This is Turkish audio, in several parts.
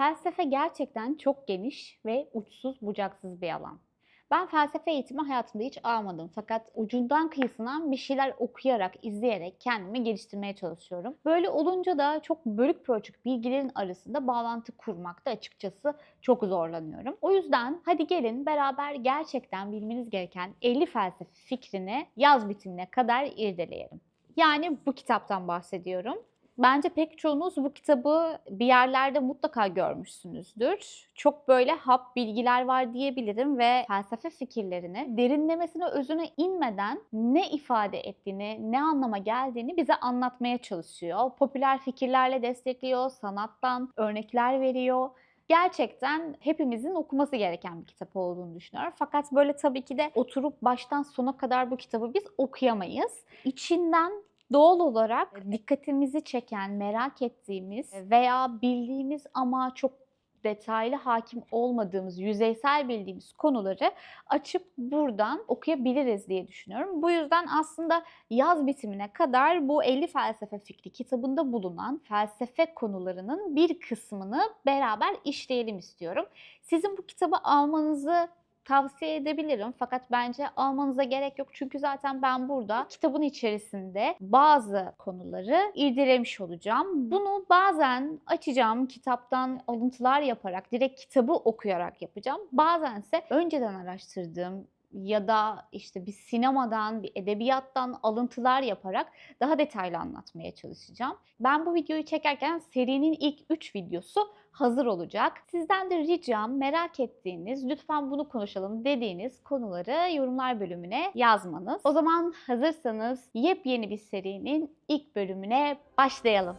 Felsefe gerçekten çok geniş ve uçsuz bucaksız bir alan. Ben felsefe eğitimi hayatımda hiç almadım fakat ucundan kıyısından bir şeyler okuyarak, izleyerek kendimi geliştirmeye çalışıyorum. Böyle olunca da çok bölük pörçük bilgilerin arasında bağlantı kurmakta açıkçası çok zorlanıyorum. O yüzden hadi gelin beraber gerçekten bilmeniz gereken 50 felsefe fikrini yaz bitimine kadar irdeleyelim. Yani bu kitaptan bahsediyorum. Bence pek çoğunuz bu kitabı bir yerlerde mutlaka görmüşsünüzdür. Çok böyle hap bilgiler var diyebilirim ve felsefe fikirlerini derinlemesine özüne inmeden ne ifade ettiğini, ne anlama geldiğini bize anlatmaya çalışıyor. Popüler fikirlerle destekliyor, sanattan örnekler veriyor gerçekten hepimizin okuması gereken bir kitap olduğunu düşünüyorum. Fakat böyle tabii ki de oturup baştan sona kadar bu kitabı biz okuyamayız. İçinden doğal olarak dikkatimizi çeken, merak ettiğimiz veya bildiğimiz ama çok detaylı hakim olmadığımız, yüzeysel bildiğimiz konuları açıp buradan okuyabiliriz diye düşünüyorum. Bu yüzden aslında yaz bitimine kadar bu 50 felsefe fikri kitabında bulunan felsefe konularının bir kısmını beraber işleyelim istiyorum. Sizin bu kitabı almanızı tavsiye edebilirim fakat bence almanıza gerek yok çünkü zaten ben burada kitabın içerisinde bazı konuları irdelemiş olacağım. Bunu bazen açacağım kitaptan alıntılar yaparak direkt kitabı okuyarak yapacağım. Bazense önceden araştırdığım ya da işte bir sinemadan, bir edebiyattan alıntılar yaparak daha detaylı anlatmaya çalışacağım. Ben bu videoyu çekerken serinin ilk 3 videosu hazır olacak. Sizden de ricam merak ettiğiniz, lütfen bunu konuşalım dediğiniz konuları yorumlar bölümüne yazmanız. O zaman hazırsanız yepyeni bir serinin ilk bölümüne başlayalım.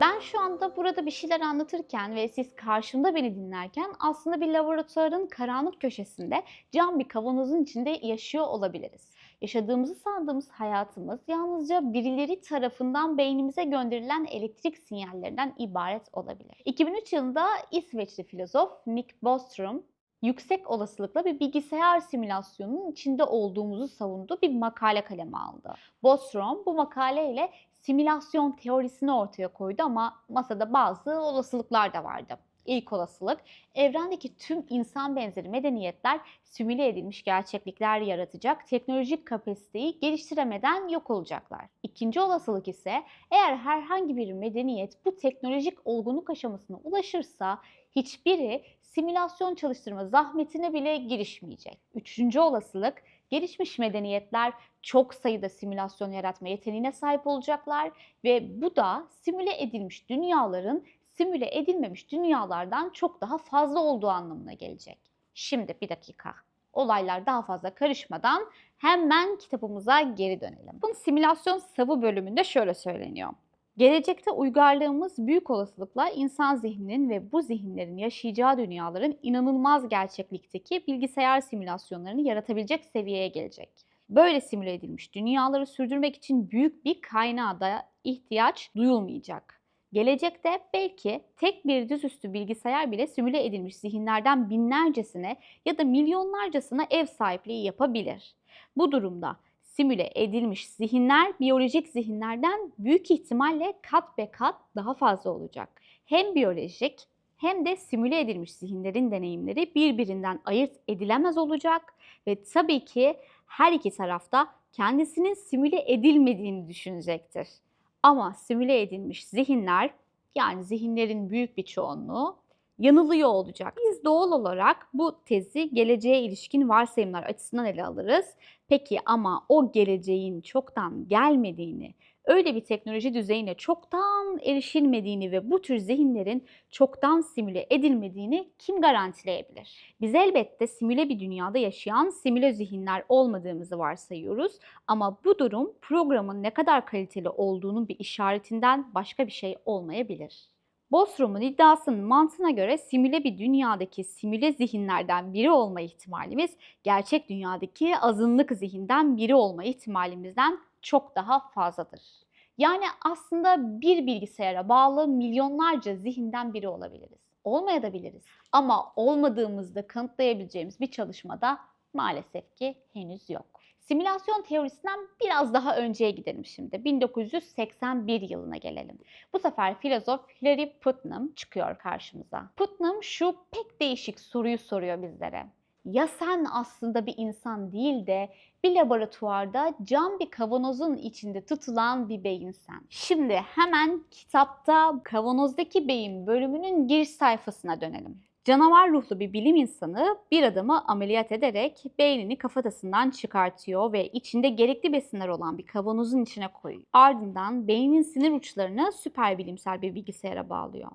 Ben şu anda burada bir şeyler anlatırken ve siz karşımda beni dinlerken aslında bir laboratuvarın karanlık köşesinde cam bir kavanozun içinde yaşıyor olabiliriz. Yaşadığımızı sandığımız hayatımız yalnızca birileri tarafından beynimize gönderilen elektrik sinyallerinden ibaret olabilir. 2003 yılında İsveçli filozof Nick Bostrom yüksek olasılıkla bir bilgisayar simülasyonunun içinde olduğumuzu savunduğu bir makale kaleme aldı. Bostrom bu makaleyle simülasyon teorisini ortaya koydu ama masada bazı olasılıklar da vardı. İlk olasılık, evrendeki tüm insan benzeri medeniyetler simüle edilmiş gerçeklikler yaratacak teknolojik kapasiteyi geliştiremeden yok olacaklar. İkinci olasılık ise eğer herhangi bir medeniyet bu teknolojik olgunluk aşamasına ulaşırsa hiçbiri simülasyon çalıştırma zahmetine bile girişmeyecek. Üçüncü olasılık, gelişmiş medeniyetler çok sayıda simülasyon yaratma yeteneğine sahip olacaklar ve bu da simüle edilmiş dünyaların simüle edilmemiş dünyalardan çok daha fazla olduğu anlamına gelecek. Şimdi bir dakika. Olaylar daha fazla karışmadan hemen kitabımıza geri dönelim. Bunun simülasyon savı bölümünde şöyle söyleniyor. Gelecekte uygarlığımız büyük olasılıkla insan zihninin ve bu zihinlerin yaşayacağı dünyaların inanılmaz gerçeklikteki bilgisayar simülasyonlarını yaratabilecek seviyeye gelecek. Böyle simüle edilmiş dünyaları sürdürmek için büyük bir kaynağa da ihtiyaç duyulmayacak. Gelecekte belki tek bir düzüstü bilgisayar bile simüle edilmiş zihinlerden binlercesine ya da milyonlarcasına ev sahipliği yapabilir. Bu durumda simüle edilmiş zihinler biyolojik zihinlerden büyük ihtimalle kat be kat daha fazla olacak. Hem biyolojik hem de simüle edilmiş zihinlerin deneyimleri birbirinden ayırt edilemez olacak ve tabii ki her iki tarafta kendisinin simüle edilmediğini düşünecektir. Ama simüle edilmiş zihinler yani zihinlerin büyük bir çoğunluğu yanılıyor olacak. Biz doğal olarak bu tezi geleceğe ilişkin varsayımlar açısından ele alırız. Peki ama o geleceğin çoktan gelmediğini, öyle bir teknoloji düzeyine çoktan erişilmediğini ve bu tür zihinlerin çoktan simüle edilmediğini kim garantileyebilir? Biz elbette simüle bir dünyada yaşayan simüle zihinler olmadığımızı varsayıyoruz ama bu durum programın ne kadar kaliteli olduğunun bir işaretinden başka bir şey olmayabilir. Bostrom'un iddiasının mantığına göre simüle bir dünyadaki simüle zihinlerden biri olma ihtimalimiz gerçek dünyadaki azınlık zihinden biri olma ihtimalimizden çok daha fazladır. Yani aslında bir bilgisayara bağlı milyonlarca zihinden biri olabiliriz. Olmayabiliriz. Ama olmadığımızda kanıtlayabileceğimiz bir çalışmada maalesef ki henüz yok. Simülasyon teorisinden biraz daha önceye gidelim şimdi. 1981 yılına gelelim. Bu sefer filozof Hilary Putnam çıkıyor karşımıza. Putnam şu pek değişik soruyu soruyor bizlere. Ya sen aslında bir insan değil de bir laboratuvarda cam bir kavanozun içinde tutulan bir beyinsen. Şimdi hemen kitapta kavanozdaki beyin bölümünün giriş sayfasına dönelim. Canavar ruhlu bir bilim insanı bir adamı ameliyat ederek beynini kafatasından çıkartıyor ve içinde gerekli besinler olan bir kavanozun içine koyuyor. Ardından beynin sinir uçlarını süper bilimsel bir bilgisayara bağlıyor.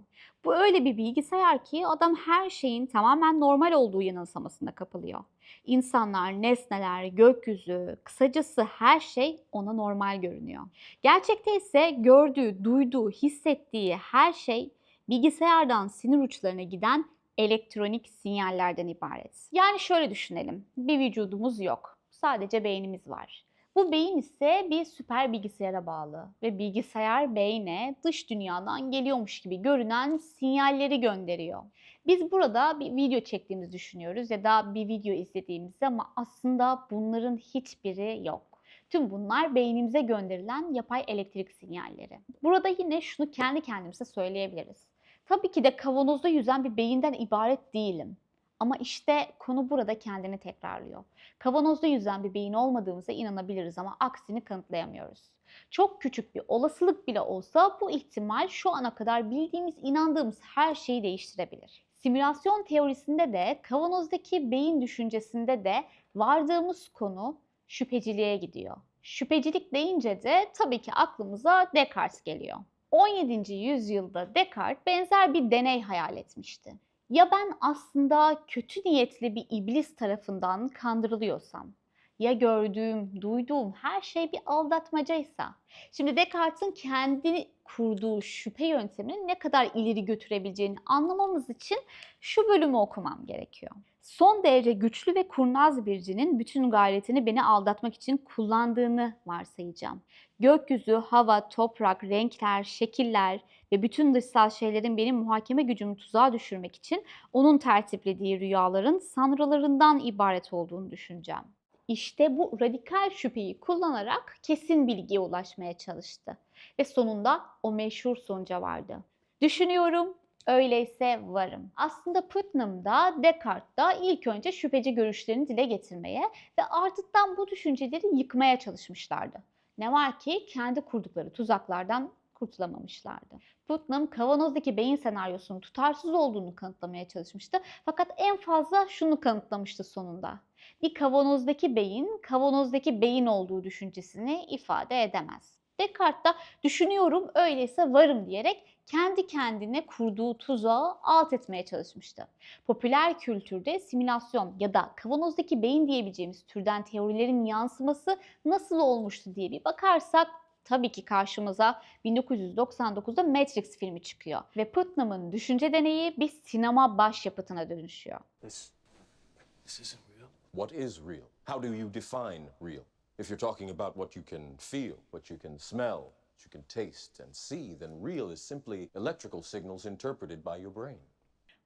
Bu öyle bir bilgisayar ki adam her şeyin tamamen normal olduğu yanılsamasında kapılıyor. İnsanlar, nesneler, gökyüzü, kısacası her şey ona normal görünüyor. Gerçekte ise gördüğü, duyduğu, hissettiği her şey bilgisayardan sinir uçlarına giden elektronik sinyallerden ibaret. Yani şöyle düşünelim. Bir vücudumuz yok. Sadece beynimiz var. Bu beyin ise bir süper bilgisayara bağlı ve bilgisayar beyne dış dünyadan geliyormuş gibi görünen sinyalleri gönderiyor. Biz burada bir video çektiğimizi düşünüyoruz ya da bir video izlediğimizi ama aslında bunların hiçbiri yok. Tüm bunlar beynimize gönderilen yapay elektrik sinyalleri. Burada yine şunu kendi kendimize söyleyebiliriz. Tabii ki de kavanozda yüzen bir beyinden ibaret değilim. Ama işte konu burada kendini tekrarlıyor. Kavanozda yüzen bir beyin olmadığımıza inanabiliriz ama aksini kanıtlayamıyoruz. Çok küçük bir olasılık bile olsa bu ihtimal şu ana kadar bildiğimiz, inandığımız her şeyi değiştirebilir. Simülasyon teorisinde de kavanozdaki beyin düşüncesinde de vardığımız konu şüpheciliğe gidiyor. Şüphecilik deyince de tabii ki aklımıza Descartes geliyor. 17. yüzyılda Descartes benzer bir deney hayal etmişti. Ya ben aslında kötü niyetli bir iblis tarafından kandırılıyorsam? Ya gördüğüm, duyduğum her şey bir aldatmacaysa? Şimdi Descartes'in kendi kurduğu şüphe yöntemini ne kadar ileri götürebileceğini anlamamız için şu bölümü okumam gerekiyor. Son derece güçlü ve kurnaz bir cinin bütün gayretini beni aldatmak için kullandığını varsayacağım. Gökyüzü, hava, toprak, renkler, şekiller ve bütün dışsal şeylerin benim muhakeme gücümü tuzağa düşürmek için onun tertiplediği rüyaların sanrılarından ibaret olduğunu düşüneceğim. İşte bu radikal şüpheyi kullanarak kesin bilgiye ulaşmaya çalıştı ve sonunda o meşhur sonuca vardı. Düşünüyorum, öyleyse varım. Aslında Putnam da Descartes da ilk önce şüpheci görüşlerini dile getirmeye ve ardından bu düşünceleri yıkmaya çalışmışlardı. Ne var ki kendi kurdukları tuzaklardan kurtulamamışlardı. Putnam kavanozdaki beyin senaryosunun tutarsız olduğunu kanıtlamaya çalışmıştı. Fakat en fazla şunu kanıtlamıştı sonunda. Bir kavanozdaki beyin, kavanozdaki beyin olduğu düşüncesini ifade edemez. Descartes da düşünüyorum öyleyse varım diyerek kendi kendine kurduğu tuzağı alt etmeye çalışmıştı. Popüler kültürde simülasyon ya da kavanozdaki beyin diyebileceğimiz türden teorilerin yansıması nasıl olmuştu diye bir bakarsak tabii ki karşımıza 1999'da Matrix filmi çıkıyor ve Putnam'ın düşünce deneyi bir sinema başyapıtına dönüşüyor. This, this isn't real. What is real? How do you define real? If you're talking about what you can feel, what you can smell, what you can taste and see, then real is simply electrical signals interpreted by your brain.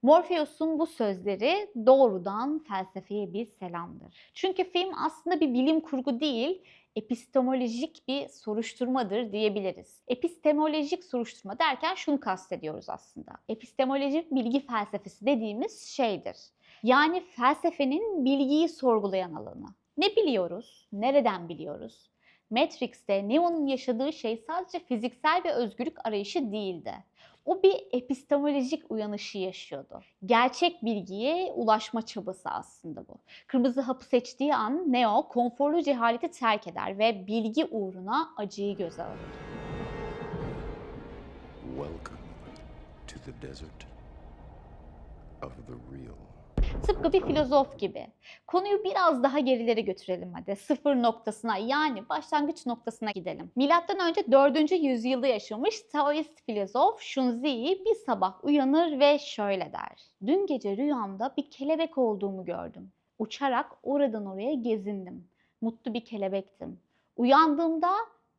Morpheus'un bu sözleri doğrudan felsefeye bir selamdır. Çünkü film aslında bir bilim kurgu değil, epistemolojik bir soruşturmadır diyebiliriz. Epistemolojik soruşturma derken şunu kastediyoruz aslında. Epistemolojik bilgi felsefesi dediğimiz şeydir. Yani felsefenin bilgiyi sorgulayan alanı. Ne biliyoruz? Nereden biliyoruz? Matrix'te Neo'nun yaşadığı şey sadece fiziksel bir özgürlük arayışı değildi. O bir epistemolojik uyanışı yaşıyordu. Gerçek bilgiye ulaşma çabası aslında bu. Kırmızı hapı seçtiği an Neo konforlu cehaleti terk eder ve bilgi uğruna acıyı göze alır. Welcome to the desert of the real. Tıpkı bir filozof gibi. Konuyu biraz daha gerilere götürelim hadi. Sıfır noktasına yani başlangıç noktasına gidelim. Milattan önce 4. yüzyılda yaşamış Taoist filozof Shunzi bir sabah uyanır ve şöyle der. Dün gece rüyamda bir kelebek olduğumu gördüm. Uçarak oradan oraya gezindim. Mutlu bir kelebektim. Uyandığımda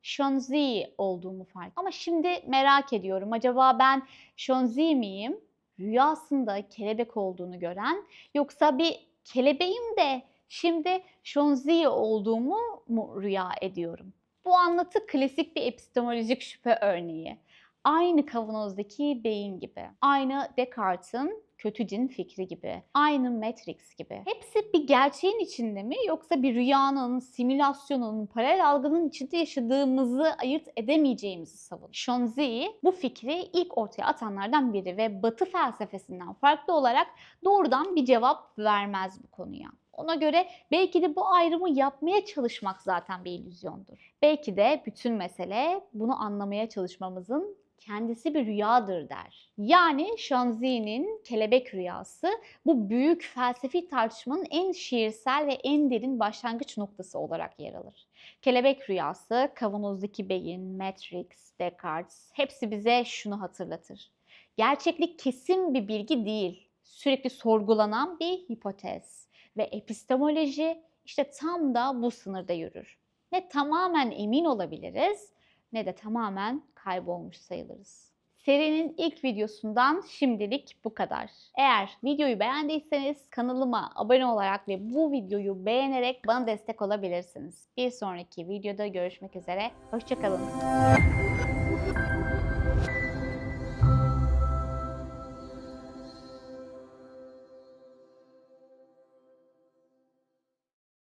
Shunzi olduğumu fark Ama şimdi merak ediyorum. Acaba ben Shunzi miyim? Rüyasında kelebek olduğunu gören yoksa bir kelebeğim de Şimdi Şonzi olduğumu mu rüya ediyorum? Bu anlatı klasik bir epistemolojik şüphe örneği. Aynı kavanozdaki beyin gibi. Aynı Descartes'in kötü cin fikri gibi. Aynı Matrix gibi. Hepsi bir gerçeğin içinde mi yoksa bir rüyanın, simülasyonun, paralel algının içinde yaşadığımızı ayırt edemeyeceğimizi savun. Shonzi bu fikri ilk ortaya atanlardan biri ve Batı felsefesinden farklı olarak doğrudan bir cevap vermez bu konuya. Ona göre belki de bu ayrımı yapmaya çalışmak zaten bir illüzyondur. Belki de bütün mesele bunu anlamaya çalışmamızın kendisi bir rüyadır der. Yani Şanzi'nin kelebek rüyası bu büyük felsefi tartışmanın en şiirsel ve en derin başlangıç noktası olarak yer alır. Kelebek rüyası, kavanozdaki beyin, Matrix, Descartes hepsi bize şunu hatırlatır. Gerçeklik kesin bir bilgi değil, sürekli sorgulanan bir hipotez ve epistemoloji işte tam da bu sınırda yürür. Ne tamamen emin olabiliriz ne de tamamen kaybolmuş sayılırız. Serinin ilk videosundan şimdilik bu kadar. Eğer videoyu beğendiyseniz kanalıma abone olarak ve bu videoyu beğenerek bana destek olabilirsiniz. Bir sonraki videoda görüşmek üzere. Hoşçakalın.